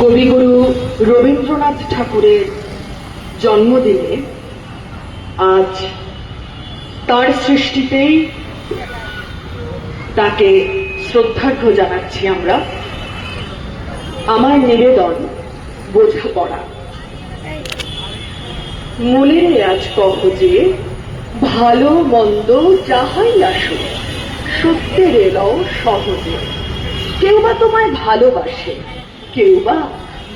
কবিগুরু রবীন্দ্রনাথ ঠাকুরের জন্মদিনে আজ তার সৃষ্টিতেই তাকে শ্রদ্ধার্ঘ্য জানাচ্ছি আমরা। আমার নিবেদন বোঝাপড়া। মনের আজ কহ যে, ভালো মন্দ যাহাই আসুক, সত্যের এলাও সহজে। কেউ বা তোমায় ভালোবাসে কেউ বা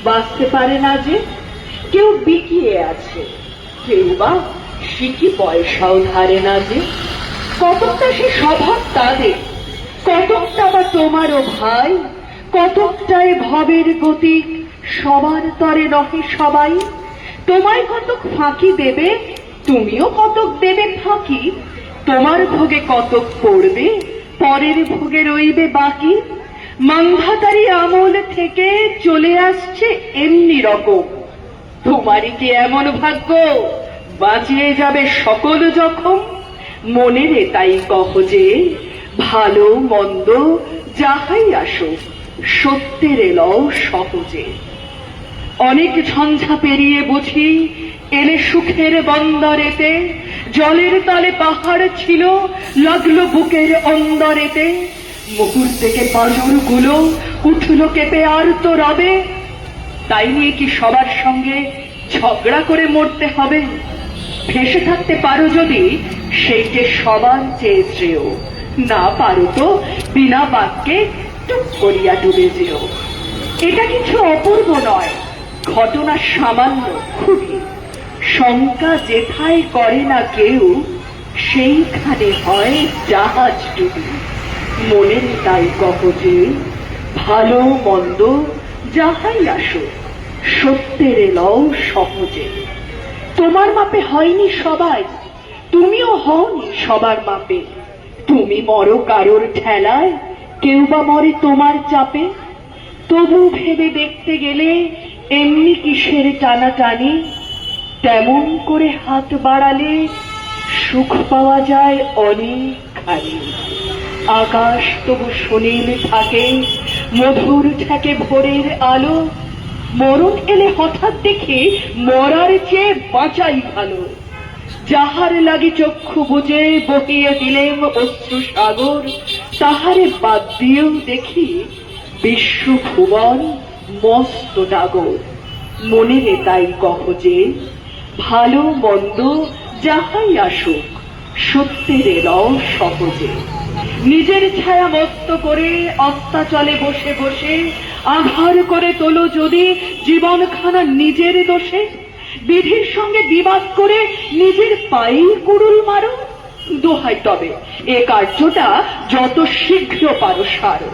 বাঁচতে পারে না যে, কেউ বিকিয়ে আছে। কেউ বা শিখি পয়সাও ধারে না যে, কতকটা সে স্বভাব তাদের, কতকটা বা তোমারও ভাই কতকটায় ভবের গতিক, সবার তরে নহে সবাই। তোমায় কতক ফাঁকি দেবে, তুমিও কতক দেবে ফাঁকি, তোমার ভোগে কতক পড়বে, পরের ভোগে রইবে বাকি। মান্ধাতারি আমল থেকে চলে আসছে এমনি রকম। তোমারই কি এমন ভাগ্য? বাঁচিয়ে যাবে সকল জখম? মনেরে তাই কহ যে, ভালো, মন্দ, যাহাই আসো, সত্যের এলও সহজে। অনেক ঝঞ্ঝা পেরিয়ে বুঝি, এলে সুখের বন্দরেতে, জলের তলে পাহাড় ছিল, লাগল বুকের অন্দরেতে। মুহূর্তেকে পাঁজরগুলো উঠল কেঁপে আর তো রবে। তাই নিয়ে কি সবার সঙ্গে ঝগড়া করে মরতে হবে? ভেসে থাকতে পারো যদি সেইকে সবার চেয়ে শ্রেয়। না পারো তো বিনা বাক্যে টুক করিয়া ডুবে যেও। এটা কিছু অপূর্ব নয়, ঘটনা সামান্য খুবই। শঙ্কা যেথায় করে না কেউ, সেইখানে হয় জাহাজ ডুবি। মনের তাই কহ ভালো মন্দ যাহাই আসুক, সত্যের লও সহজে। তোমার মাপে হয়নি সবাই, তুমিও হওনি সবার মাপে। তুমি মরো কারোর ঠেলায়, কেউ বা মরে তোমার চাপে। তবু ভেবে দেখতে গেলে এমনি কিসের টানাটানি, তেমন করে হাত বাড়ালে সুখ পাওয়া যায় অনেকখানি। আকাশ তবু সুনীল থাকে, মধুর থাকে ভোরের আলো। মরণ এলে হঠাৎ দেখি মরার চেয়ে বাঁচাই ভালো। যাহার লাগে চক্ষু বুঝে বহিয়ে দিলেম অশ্রু সাগর, তাহারে বাদ দিয়েও দেখি বিশ্ব ভুবন মস্ত ডাগর। মনেরে তাই কহ যে, ভালো মন্দ যাহাই আসুক, সত্যের এলও সহজে। নিজের ছায়া মস্ত করে অস্তাচলে বসে বসে আধার করে তোলো যদি জীবনখানা নিজের দোষে। বিধির সঙ্গে বিবাদ করে নিজের পায়েই কুড়ুল মারো। দোহাই তবে, এ কার্যটা যত শীঘ্র পারো সারো।